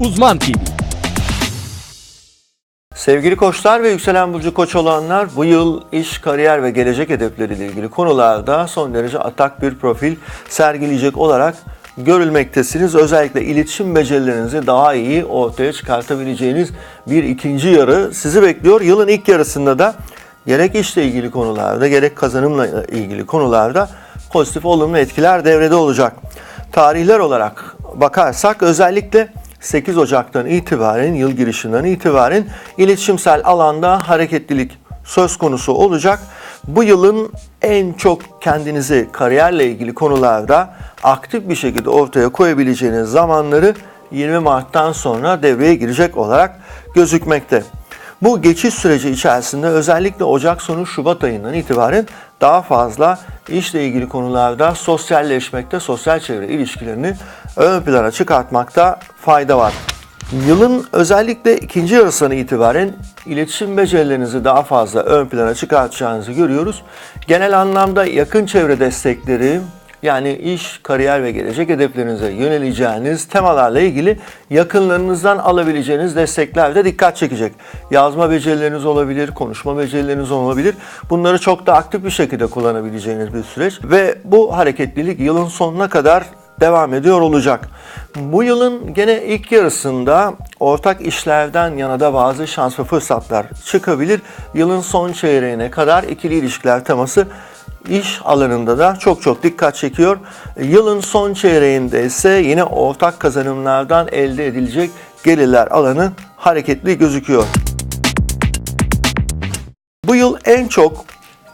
Uzman TV. Sevgili koçlar ve yükselen burcu koç olanlar bu yıl iş, kariyer ve gelecek hedefleriyle ilgili konularda son derece atak bir profil sergileyecek olarak görülmektesiniz. Özellikle iletişim becerilerinizi daha iyi ortaya çıkartabileceğiniz bir ikinci yarı sizi bekliyor. Yılın ilk yarısında da gerek işle ilgili konularda gerek kazanımla ilgili konularda pozitif olumlu etkiler devrede olacak. Tarihler olarak bakarsak özellikle 8 Ocak'tan itibaren, yıl girişinden itibaren iletişimsel alanda hareketlilik söz konusu olacak. Bu yılın en çok kendinizi kariyerle ilgili konularda aktif bir şekilde ortaya koyabileceğiniz zamanları 20 Mart'tan sonra devreye girecek olarak gözükmekte. Bu geçiş süreci içerisinde özellikle Ocak sonu Şubat ayından itibaren daha fazla işle ilgili konularda sosyalleşmekte, sosyal çevre ilişkilerini ön plana çıkartmakta fayda var. Yılın özellikle ikinci yarısından itibaren iletişim becerilerinizi daha fazla ön plana çıkartacağınızı görüyoruz. Genel anlamda yakın çevre destekleri, yani iş, kariyer ve gelecek hedeflerinize yöneleceğiniz temalarla ilgili yakınlarınızdan alabileceğiniz destekler de dikkat çekecek. Yazma becerileriniz olabilir, konuşma becerileriniz olabilir. Bunları çok da aktif bir şekilde kullanabileceğiniz bir süreç ve bu hareketlilik yılın sonuna kadar devam ediyor olacak. Bu yılın gene ilk yarısında ortak işlerden yana da bazı şans ve fırsatlar çıkabilir. Yılın son çeyreğine kadar ikili ilişkiler teması iş alanında da çok çok dikkat çekiyor. Yılın son çeyreğinde ise yine ortak kazanımlardan elde edilecek gelirler alanı hareketli gözüküyor. Bu yıl en çok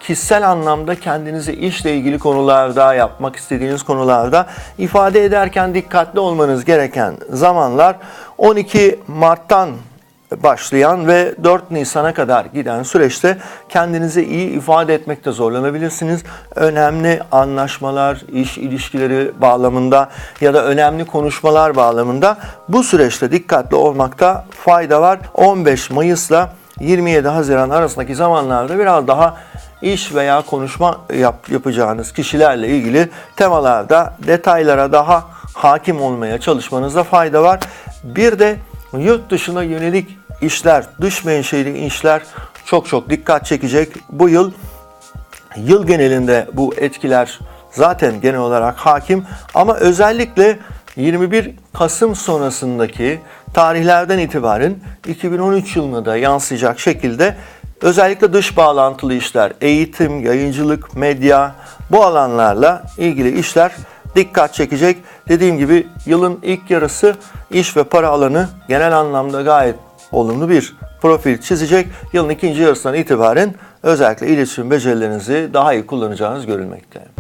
kişisel anlamda kendinizi işle ilgili konularda, yapmak istediğiniz konularda ifade ederken dikkatli olmanız gereken zamanlar 12 Mart'tan başlayan ve 4 Nisan'a kadar giden süreçte kendinizi iyi ifade etmekte zorlanabilirsiniz. Önemli anlaşmalar, iş ilişkileri bağlamında ya da önemli konuşmalar bağlamında bu süreçte dikkatli olmakta fayda var. 15 Mayıs'la 27 Haziran arasındaki zamanlarda biraz daha iş veya konuşma yap, yapacağınız kişilerle ilgili temalarda detaylara daha hakim olmaya çalışmanızda fayda var. Bir de yurt dışına yönelik işler, dış menşeli işler çok çok dikkat çekecek. Bu yıl yıl genelinde bu etkiler zaten genel olarak hakim ama özellikle 21 Kasım sonrasındaki tarihlerden itibaren 2013 yılına da yansıyacak şekilde özellikle dış bağlantılı işler, eğitim, yayıncılık, medya bu alanlarla ilgili işler dikkat çekecek. Dediğim gibi yılın ilk yarısı iş ve para alanı genel anlamda gayet olumlu bir profil çizecek. Yılın ikinci yarısından itibaren özellikle iletişim becerilerinizi daha iyi kullanacağınız görülmekte.